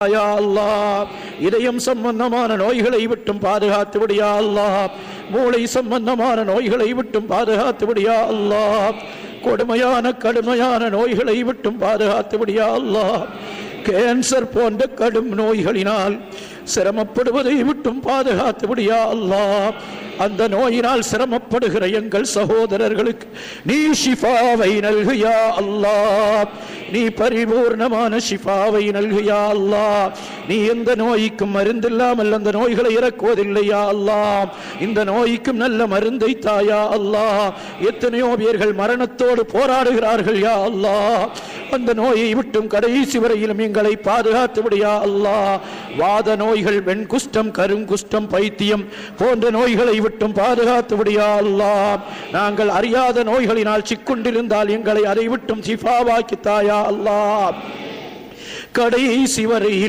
யா இதயம் சம்பந்தமான நோய்களை விட்டும் பாதுகாத்து விடியா அல்லா மூளை சம்பந்தமான நோய்களை விட்டும் பாதுகாத்து விடியா அல்லா கொடுமையான கடுமையான நோய்களை விட்டும் பாதுகாத்து விடியா அல்லா கேன்சர் போன்ற கடும் நோய்களினால் சிரமப்படுவதை விட்டும் பாதுகாத்து விடியா அல்லா அந்த நோயினால் சிரமப்படுகிற எங்கள் சகோதரர்களுக்கு நீ ஷிஃபாவை நல்கியா அல்லா நீ பரிபூர்ணமான ஷிஃபாவை நல்குயா அல்லாஹ். நீ எந்த நோய்க்கும் மருந்தில்லாமல் அந்த நோய்களை இறக்குவதில்லையா அல்லா இந்த நோய்க்கும் நல்ல மருந்தை தாயா அல்லாஹ். எத்தனையோ பேர்கள் மரணத்தோடு போராடுகிறார்கள் யா அல்லாஹ். அந்த நோயை விட்டும் கடைசி வரையிலும் எங்களை பாதுகாத்து விடியா அல்லாஹ். வாத நோய்கள் வெண்குஷ்டம் கருங்குஷ்டம் பைத்தியம் போன்ற நோய்களை விட்டும் பாதுகாத்து விடியா அல்லா நாங்கள் அறியாத நோய்களினால் சிக்குண்டிருந்தால் எங்களை அதை விட்டும் சிஃபாவாக்கி தாயா அல்லாஹ். கடைசி வரையிலும்